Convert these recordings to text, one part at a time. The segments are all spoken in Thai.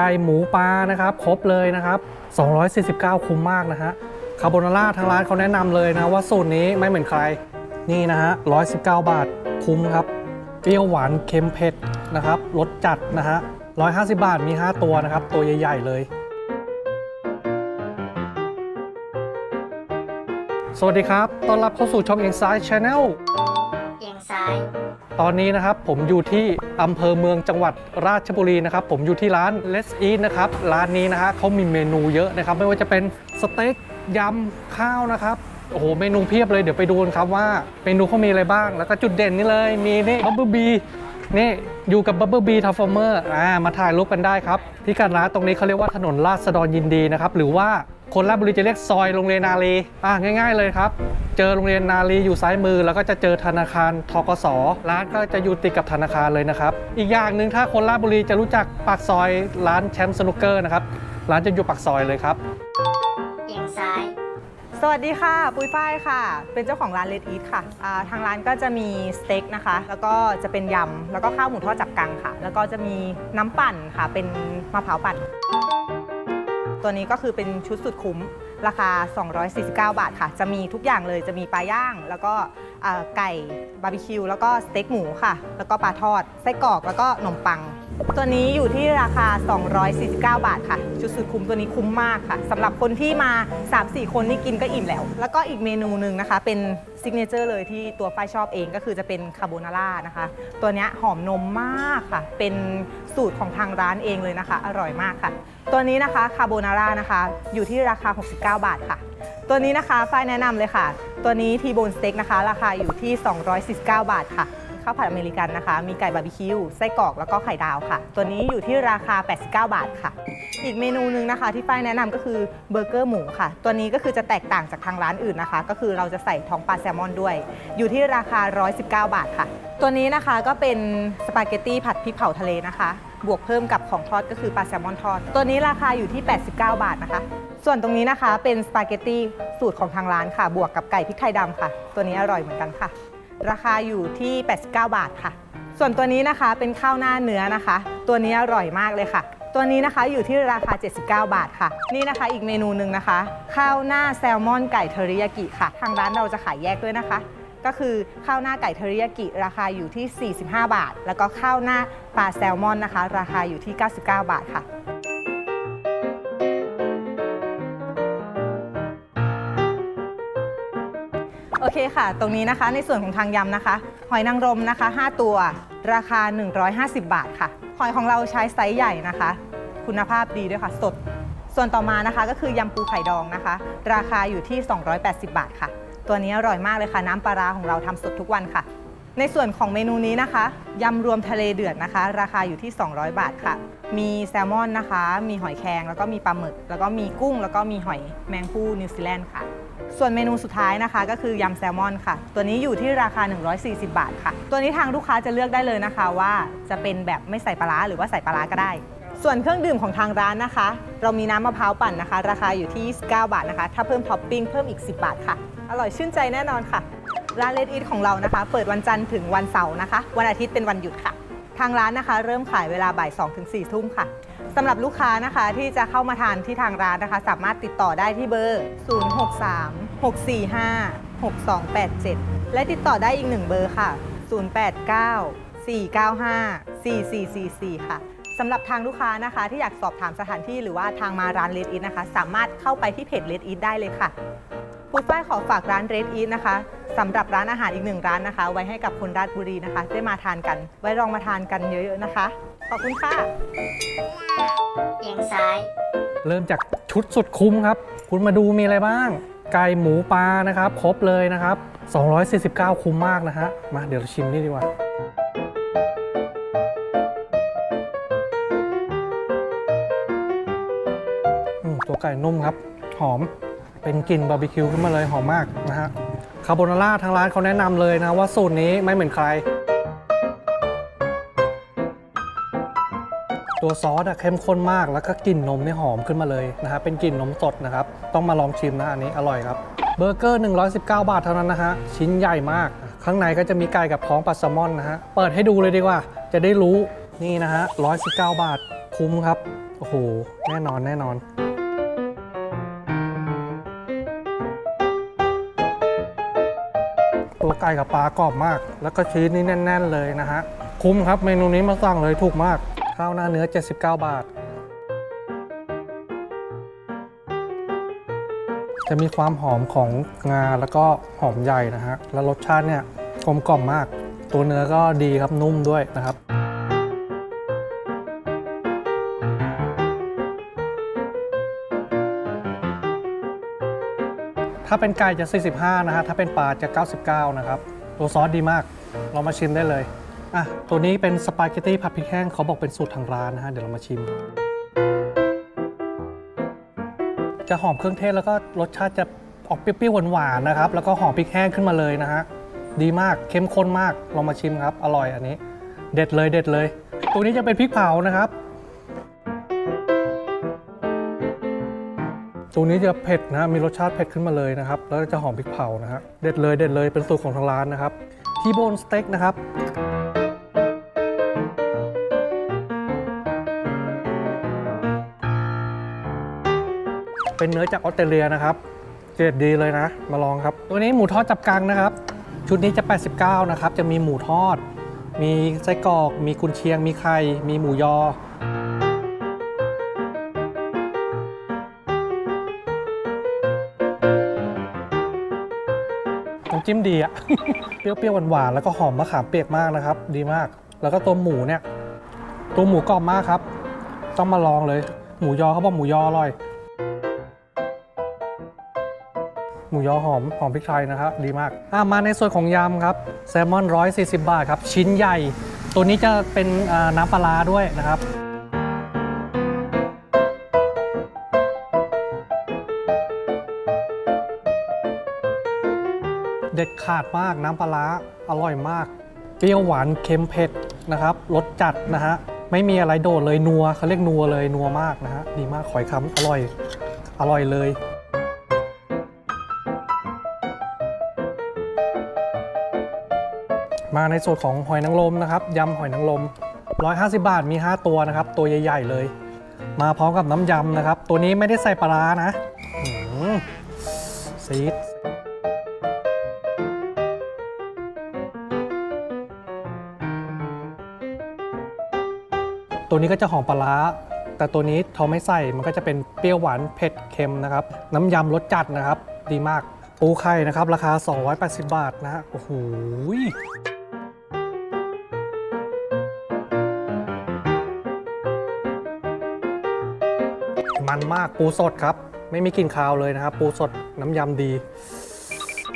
ไก่หมูปลานะครับ ครบเลยนะครับ 249 คุ้มมากนะฮะคาโบนาร่าทางร้านเขาแนะนำเลยนะว่าสูตรนี้ไม่เหมือนใครนี่นะฮะ119 บาทคุ้มครับ เปรี้ยวหวานเค็มเผ็ดนะครับรสจัดนะฮะ150 บาทมี 5 ตัวนะครับ ตัวใหญ่ ๆ เลย สวัสดีครับ ต้อนรับเข้าสู่ช่อง Inside Channel เอียงซ้าย ตอนนี้นะครับผมอยู่ที่อำเภอเมืองจังหวัดราชบุรีนะครับ ผมอยู่ที่ร้าน Let's Eat นะครับ ร้านนี้นะฮะเขามีเมนูเยอะนะครับ ไม่ว่าจะเป็นสเต็กยำข้าวนะครับโอ้โหเมนูเพียบเลยเดี๋ยวไปดูกันครับว่าเมนูเขามีอะไรบ้าง แล้วก็จุดเด่นนี่เลยมีนี่บับเบิลบีนี่อยู่กับบับเบิลบีทัฟเฟอร์เมอร์อ่ามาถ่ายรูปกันได้ครับ ที่การร้านตรงนี้เขาเรียกว่าถนนราษฎรยินดีนะครับหรือว่า คนราชบุรีจะเรียกซอยโรงเรียนนาลีอ่าง่าย ๆ เลยครับ เจอโรงเรียนนาลีอยู่ซ้ายมือ แล้วก็จะเจอธนาคารทกสร้านก็จะอยู่ติดกับธนาคารเลยนะครับ อีกอย่างหนึ่งถ้าคนราชบุรีจะรู้จักปากซอยร้านแชมป์สนุกเกอร์นะครับร้านจะอยู่ปากซอยเลยครับเอียงซ้ายสวัสดีค่ะ ปุ้ยฝ้ายค่ะ เป็นเจ้าของร้านเลดอีทค่ะอ่าทางร้านก็จะมีสเต็กนะคะ แล้วก็จะเป็นยำ แล้วก็ข้าวหมูทอดจับกังค่ะ แล้วก็จะมีน้ำปั่นค่ะ เป็นมะพร้าวปั่น ตัวนี้ก็คือเป็นชุดสุดคุ้มราคา 249 บาทค่ะ จะมีทุกอย่างเลยจะมีปลาย่าง แล้วก็ไก่บาร์บีคิวแล้วก็สเต็กหมูค่ะ แล้วก็ปลาทอดไส้กรอกแล้วก็ขนมปัง ตัวนี้อยู่ที่ราคา 249 บาทค่ะ ชุดสุดคุ้มตัวนี้คุ้มมากค่ะสำหรับคนที่มา 3-4 คนนี่กินก็อิ่มแล้ว แล้วก็อีกเมนูหนึ่งนะคะ เป็นซิกเนเจอร์เลยที่ตัวฝ้ายชอบเองก็คือจะเป็นคาโบนาร่านะคะ ตัวนี้หอมนมมากค่ะ เป็นสูตรของทางร้านเองเลยนะคะ อร่อยมากค่ะ ตัวนี้นะคะคาโบนาร่านะคะ อยู่ที่ราคา 69 บาทค่ะ ตัวนี้นะคะฝ้ายแนะนำเลยค่ะ ตัวนี้ทีโบนสเต็กนะคะ ราคาอยู่ที่ 249 บาทค่ะ ข้าวผัดอเมริกันนะคะ มีไก่บาร์บีคิวไส้กรอกแล้วก็ไข่ดาวค่ะ ตัวนี้อยู่ที่ราคา 89 บาทค่ะ อีกเมนูหนึ่งนะคะ ที่ฝ้ายแนะนำก็คือเบอร์เกอร์หมูค่ะ ตัวนี้ก็คือจะแตกต่างจากทางร้านอื่นนะคะ ก็คือเราจะใส่ท้องปลาแซลมอนด้วย อยู่ที่ราคา 119 บาทค่ะ ตัวนี้นะคะก็เป็นสปาเกตตี้ผัดพริกเผาทะเลนะคะ บวกเพิ่มกับของทอดก็คือปลาแซลมอนทอด ตัวนี้ราคาอยู่ที่ 89 บาทนะคะส่วนตรงนี้นะคะเป็นสปาเกตตี้สูตรของทางร้านค่ะ บวกกับไก่พริกไทยดำค่ะ ตัวนี้อร่อยเหมือนกันค่ะ ราคาอยู่ที่ 89 บาทค่ะ ส่วนตัวนี้นะคะเป็นข้าวหน้าเนื้อนะคะ ตัวนี้อร่อยมากเลยค่ะ ตัวนี้นะคะอยู่ที่ราคา 79 บาทค่ะ นี่นะคะอีกเมนูหนึ่งนะคะ ข้าวหน้าแซลมอนไก่เทอริยากิค่ะ ทางร้านเราจะขายแยกด้วยนะคะ ก็คือข้าวหน้าไก่เทอริยากิ ราคาอยู่ที่ 45 บาท แล้วก็ข้าวหน้าปลาแซลมอนนะคะ ราคาอยู่ที่ 99 บาทค่ะ โอเคค่ะ ตรงนี้นะคะในส่วนของทางยำนะคะ หอยนางรมนะคะ 5 ตัว ราคา 150 บาทค่ะ หอยของเราใช้ไซส์ใหญ่นะคะ คุณภาพดีด้วยค่ะ สด ส่วนต่อมานะคะก็คือยำปูไข่ดองนะคะ ราคาอยู่ที่ 280 บาทค่ะ ตัวนี้อร่อยมากเลยค่ะ น้ำปลาร้าของเราทำสดทุกวันค่ะ ในส่วนของเมนูนี้นะคะยำรวมทะเลเดือดนะคะ ราคาอยู่ที่ 200 บาทค่ะ มีแซลมอนนะคะ มีหอยแครงแล้วก็มีปลาหมึก แล้วก็มีกุ้ง แล้วก็มีหอยแมงผู้นิวซีแลนด์ค่ะ ส่วนเมนูสุดท้ายนะคะ ก็คือยำแซลมอนค่ะ ตัวนี้อยู่ที่ราคา 140 บาทค่ะ ตัวนี้ทางลูกค้าจะเลือกได้เลยนะคะ ว่าจะเป็นแบบไม่ใส่ปลาร้าหรือว่าใส่ปลาร้าก็ได้ ส่วนเครื่องดื่มของทางร้านนะคะ เรามีน้ำมะพร้าวปั่นนะคะ ราคาอยู่ที่ 29 บาทนะคะ ถ้าเพิ่มท็อปปิ้งเพิ่มอีก 10 บาทค่ะ อร่อยชื่นใจแน่นอนค่ะ ร้านเลดอีทของเรานะคะ เปิดวันจันทร์ถึงวันเสาร์นะคะ วันอาทิตย์เป็นวันหยุดค่ะ ทางร้านนะคะ เริ่มขายเวลาบ่าย2ถึง4ทุ่มค่ะสำหรับลูกค้านะคะที่จะเข้ามาทานที่ทางร้านนะคะ สามารถติดต่อได้ที่เบอร์ 063 645 6287 และติดต่อได้อีกหนึ่งเบอร์ค่ะ 089 495 4444 ค่ะ สำหรับทางลูกค้านะคะ ที่อยากสอบถามสถานที่หรือว่าทางมาร้านเลดอีทนะคะ สามารถเข้าไปที่เพจเลดอีทได้เลยค่ะ ฝ้ายขอฝากร้านเรดอีทนะคะสำหรับร้านอาหารอีกหนึ่งร้านนะคะ ไว้ให้กับคนราชบุรีนะคะ ได้มาทานกัน ไว้ลองมาทานกันเยอะๆนะคะ ขอบคุณค่ะเอียงซ้าย เริ่มจากชุดสุดคุ้มครับ คุณมาดูมีอะไรบ้าง ไก่หมูปลานะครับ ครบเลยนะครับ 249 คุ้มมากนะฮะ มาเดี๋ยวเราชิมนี่ดีกว่าอืมตัวไก่นุ่มครับ หอม เป็นกลิ่นบาร์บีคิวขึ้นมาเลยหอมมากนะฮะคาโบนาร่าทางร้านเขาแนะนำเลยนะว่าสูตรนี้ไม่เหมือนใคร ตัวซอสอะเข้มข้นมากแล้วก็กลิ่นนมนี่หอมขึ้นมาเลยนะครับเป็นกลิ่นนมสดนะครับ ต้องมาลองชิมนะอันนี้อร่อยครับเบอร์เกอร์ 119 บาทเท่านั้นนะฮะ ชิ้นใหญ่มาก ข้างในก็จะมีไก่กับท้องปลาแซลมอนนะฮะ เปิดให้ดูเลยดีกว่า จะได้รู้นี่นะฮะ 119 บาทคุ้มครับ โอ้โห แน่นอนแน่นอน ตัวไก่กับปลากรอบมาก แล้วก็ชีสนี่แน่น ๆ เลยนะฮะ คุ้มครับเมนูนี้มาสั่งเลยถูกมาก ข้าวหน้าเนื้อ 79 บาท จะมีความหอมของงาแล้วก็หอมใหญ่นะฮะ แล้วรสชาติเนี่ยกลมกล่อมมาก ตัวเนื้อก็ดีครับนุ่มด้วยนะครับ ถ้าเป็นไก่จะ 45 นะฮะ ถ้าเป็นปลาจะ 99 นะครับ ตัวซอสดีมาก เรามาชิมได้เลย อะ ตัวนี้เป็นสปาเกตตี้ผัดพริกแห้ง เขาบอกเป็นสูตรทางร้านนะฮะ เดี๋ยวเรามาชิม จะหอมเครื่องเทศแล้วก็รสชาติจะออกเปรี้ยวๆหวานๆนะครับ แล้วก็หอมพริกแห้งขึ้นมาเลยนะฮะ ดีมาก เข้มข้นมาก ลองมาชิมครับ อร่อยอันนี้ เด็ดเลย เด็ดเลย ตัวนี้จะเป็นพริกเผานะครับ ตัวนี้จะเผ็ดนะ มีรสชาติเผ็ดขึ้นมาเลยนะครับ แล้วจะหอมพริกเผานะฮะ เด็ดเลยเด็ดเลย เป็นสูตรของทางร้านนะครับ ที่โบนสเต็กนะครับเป็นเนื้อจากออสเตรเลียนะครับเจ็ดดีเลยนะ มาลองครับ ตัวนี้หมูทอดจับกังนะครับ ชุดนี้จะ 89 นะครับ จะมีหมูทอด มีไส้กรอก มีกุนเชียง มีไข่ มีหมูยอ น้ำจิ้มดีอะ เปรี้ยวๆหวานๆแล้วก็หอมมะขามเปียกมากนะครับ ดีมาก แล้วก็ตัวหมูเนี่ย ตัวหมูกรอบมากครับ ต้องมาลองเลย หมูยอเขาบอกหมูยออร่อย หมูยอหอมหอมพริกไทยนะครับ ดีมากอะมาในส่วนของยำครับแซลมอน140 บาทครับ ชิ้นใหญ่ ตัวนี้จะเป็นน้ำปลาร้าด้วยนะครับ เด็ดขาดมากน้ำปลาร้าอร่อยมาก เปรี้ยวหวานเค็มเผ็ดนะครับรสจัดนะฮะไม่มีอะไรโดดเลยนัวเขาเรียกนัวเลยนัวมากนะฮะดีมากขอยคำอร่อยอร่อยเลยมาในส่วนของหอยนางรมนะครับยำหอยนางรม 150 บาทมี 5 ตัวนะครับ ตัวใหญ่ ๆ เลย มาพร้อมกับน้ำยำนะครับ ตัวนี้ไม่ได้ใส่ปลานะซีด ตัวนี้ก็จะหอมปลาร้าแต่ตัวนี้เขาไม่ใส่มันก็จะเป็นเปรี้ยวหวานเผ็ดเค็มนะครับ น้ำยำรสจัดนะครับ ดีมาก ปูไข่นะครับ ราคา 280 บาทนะโอ้โหมันมากปูสดครับ ไม่มีกลิ่นคาวเลยนะครับ ปูสดน้ำยำดี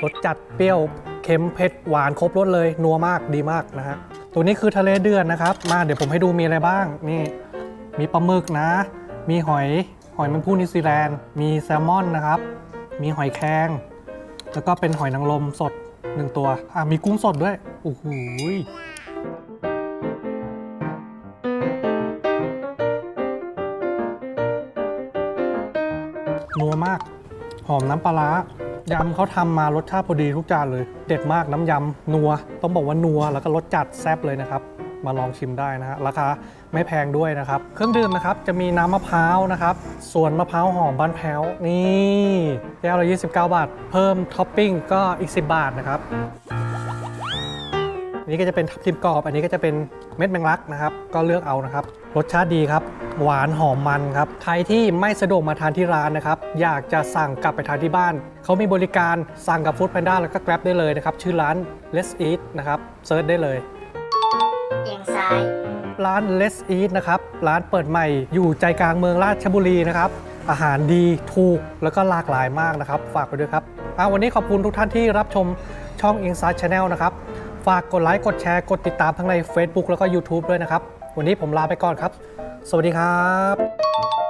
รสจัดเปรี้ยวเค็มเผ็ดหวานครบรสเลย นัวมากดีมากนะฮะ ตัวนี้คือทะเลเดือดนะครับ มาเดี๋ยวผมให้ดูมีอะไรบ้าง นี่ มีปลาหมึกนะ มีหอยหอยแมงผู้นิวซีแลนด์ มีแซลมอนนะครับ มีหอยแครงแล้วก็เป็นหอยนางรมสดหนึ่งตัว อะมีกุ้งสดด้วย โอ้โหยนัวมาก หอมน้ำปลาร้า ยำเขาทำมารสชาติพอดีทุกจานเลย เด็ดมากน้ำยำนัว ต้องบอกว่านัวแล้วก็รสจัดแซ่บเลยนะครับ มาลองชิมได้นะฮะราคาไม่แพงด้วยนะครับ เครื่องดื่มนะครับจะมีน้ำมะพร้าวนะครับ ส่วนมะพร้าวหอมบ้านแพ้วนี่แก้วละ29 บาท เพิ่มท็อปปิ้งก็อีก 10 บาทนะครับ นนี้ก็จะเป็นทับทิมกรอบ อันนี้ก็จะเป็นเม็ดแมงลักนะครับ ก็เลือกเอานะครับ รสชาติดีครับ หวานหอมมันครับ ใครที่ไม่สะดวกมาทานที่ร้านนะครับ อยากจะสั่งกลับไปทานที่บ้าน เขามีบริการสั่งกับ Food Panda แล้วก็ Grab ได้เลยนะครับ ชื่อร้าน Let's Eat นะครับ เซิร์ชได้เลยเอียงซ้ายร้าน Let's Eat นะครับ ร้านเปิดใหม่อยู่ใจกลางเมืองราชบุรีนะครับ อาหารดีถูกแล้วก็หลากหลายมากนะครับ ฝากไปด้วยครับอะวันนี้ขอบคุณทุกท่านที่รับชมช่อง Inside Channel นะครับ ฝากกดไลค์ กดแชร์ กดติดตามทั้งใน Facebook แล้วก็ YouTube ด้วยนะครับ วันนี้ผมลาไปก่อนครับ สวัสดีครับ